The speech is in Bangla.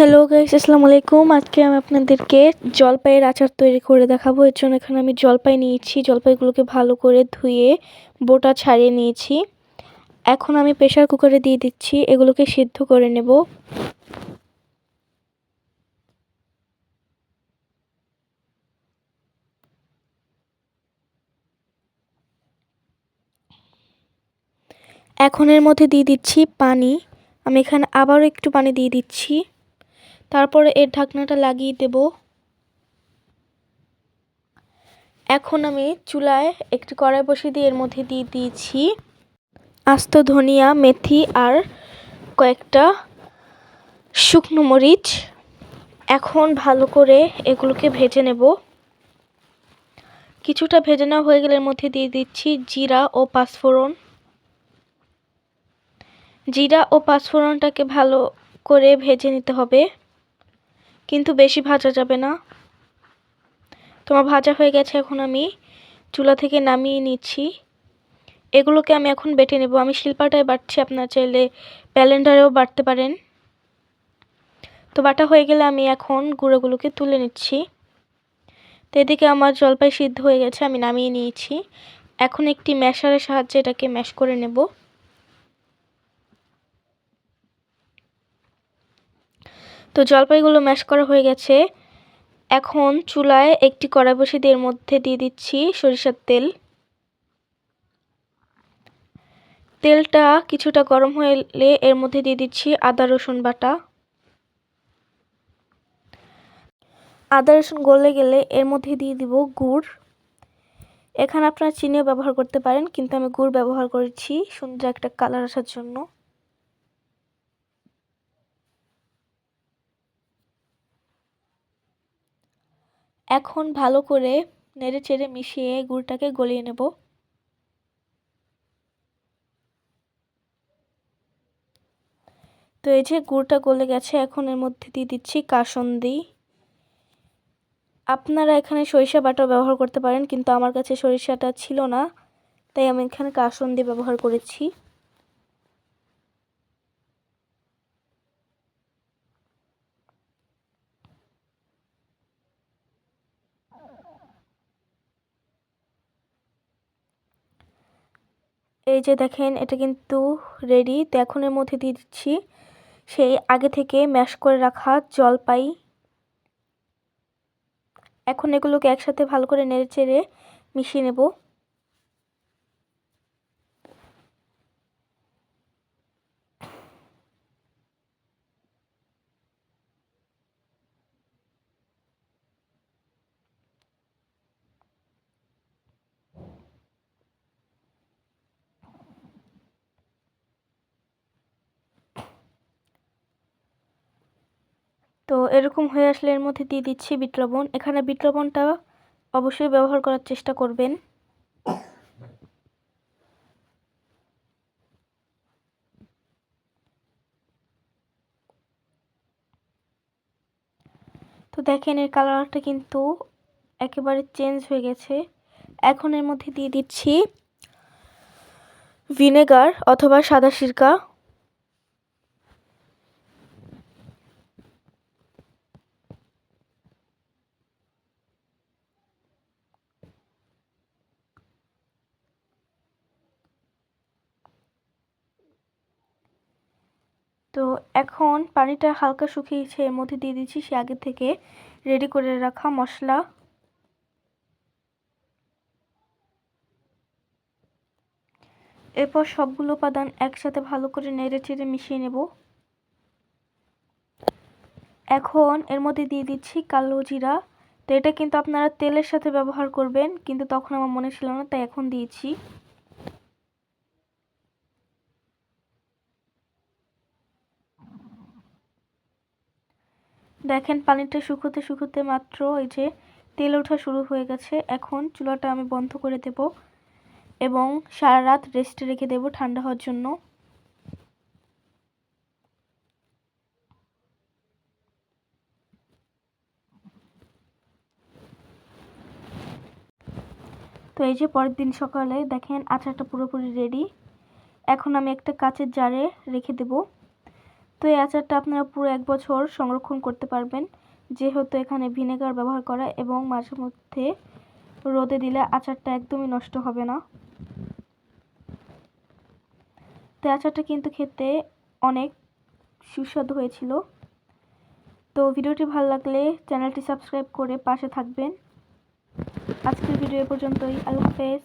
হ্যালো গাইস আসসালামু আলাইকুম আজকে আমি আপনাদেরকে জলপাইয়ের আচার তৈরি করে দেখাবো। এর জন্য এখানে আমি জলপাই নিয়েছি। জলপাইগুলোকে ভালো করে ধুয়ে বোটা ছাড়িয়ে নিয়েছি। এখন আমি প্রেশার কুকারে দিয়ে দিচ্ছি। এগুলোকে সিদ্ধ করে নেব। এখন এর মধ্যে দিয়ে দিচ্ছি পানি। আমি এখানে আবারও একটু পানি দিয়ে দিচ্ছি। তারপরে এর ঢাকনাটা লাগিয়ে দেব। এখন আমি চুলায় একটি কড়াই বসিয়ে দিয়ে এর মধ্যে দিয়ে দিয়েছি আস্ত ধনিয়া, মেথি আর কয়েকটা শুকনো মরিচ। এখন ভালো করে এগুলোকে ভেজে নেব। কিছুটা ভেজে নেওয়া হয়ে গেলে এর মধ্যে দিয়ে দিচ্ছি জিরা ও পাঁচফোড়ন। জিরা ও পাঁচফোড়নটাকে ভালো করে ভেজে নিতে হবে। কিন্তু বেশি ভাজা যাবে না। তোমার ভাজা হয়ে গেছে এখন আমি চুলা থেকে নামিয়ে নিচ্ছি। এগুলোকে আমি এখন বেটে নেব। আমি শিল্পাটায় বাটছি, আপনার চাইলে ব্যালেন্ডারেও বাটতে পারেন। তো বাটা হয়ে গেলে আমি এখন গুঁড়োগুলোকে তুলে নিচ্ছি। তো এদিকে আমার জলপাই সিদ্ধ হয়ে গেছে, আমি নামিয়ে নিয়েছি। এখন একটি ম্যাশারের সাহায্যে এটাকে ম্যাশ করে নেব। তো জলপাইগুলো ম্যাশ করা হয়ে গেছে। এখন চুলায় একটি কড়াই বসিয়ে দিয়ে মধ্যে দিয়ে দিচ্ছি সরিষার তেল। তেলটা কিছুটা গরম হলে এর মধ্যে দিয়ে দিচ্ছি আদা, রসুন বাটা। আদা, রসুন গলে গেলে এর মধ্যে দিয়ে দিব গুড়। এখানে আপনারা চিনিও ব্যবহার করতে পারেন, কিন্তু আমি গুড় ব্যবহার করেছি, সুন্দর একটা কালার আসার জন্য। এখন ভালো করে নেড়ে চেড়ে মিশিয়ে গুড়টাকে গলিয়ে নেব। তো এই যে গুড়টা গলে গেছে, এখন এর মধ্যে দিয়ে দিচ্ছি কাসন্দি। আপনারা এখানে সরিষা বাটাও ব্যবহার করতে পারেন, কিন্তু আমার কাছে সরিষাটা ছিল না, তাই আমি এখানে কাসন্দি ব্যবহার করেছি। এই যে দেখেন, এটা কিন্তু রেডি তো এখন এর মধ্যে দিয়ে দিচ্ছি সেই আগে থেকে ম্যাশ করে রাখা জলপাই। এখন এগুলোকে একসাথে ভালো করে নেড়ে চেড়ে মিশিয়ে নেব। তো এরকম হয়ে আসলে এর মধ্যে দিয়ে দিচ্ছি বিট এখানে বিট অবশ্যই ব্যবহার করার চেষ্টা করবেন। তো দেখেন, এর কালারটা কিন্তু একেবারে চেঞ্জ হয়ে গেছে। এখন এর মধ্যে দিয়ে দিচ্ছি ভিনেগার অথবা সাদা সিরকা। তো এখন পানিটা হালকা শুকিয়েছে এর মধ্যে দিয়ে দিচ্ছি, সে আগে থেকে রেডি করে রাখা মশলা। এরপর সবগুলো উপাদান একসাথে ভালো করে নেড়ে চেড়ে মিশিয়ে নেব। এখন এর মধ্যে দিয়ে দিচ্ছি কালো জিরা। তো এটা কিন্তু আপনারা তেলের সাথে ব্যবহার করবেন, কিন্তু তখন আমার মনে ছিল না, তাই এখন দিয়েছি। দেখেন পানিটা শুকোতে শুকোতে মাত্র এই যে তেল ওঠা শুরু হয়ে গেছে। এখন চুলাটা আমি বন্ধ করে দেব এবং সারা রাত রেস্টে রেখে দেব ঠান্ডা হওয়ার জন্য। তো এই যে পরের দিন সকালে দেখেন আচারটা পুরোপুরি রেডি এখন আমি একটা কাচের জারে রেখে দেব। তো এই আচারটা আপনারা পুরো এক বছর সংরক্ষণ করতে পারবেন। যেহেতু এখানে ভিনেগার ব্যবহার করা এবং মাঝে মধ্যে রোদে দিলে আচারটা একদমই নষ্ট হবে না। তো আচারটা কিন্তু খেতে অনেক সুস্বাদু হয়েছিল। তো ভিডিওটি ভালো লাগলে চ্যানেলটি সাবস্ক্রাইব করে পাশে থাকবেন। আজকের ভিডিও এ পর্যন্তই। আল্লাহ হাফেজ।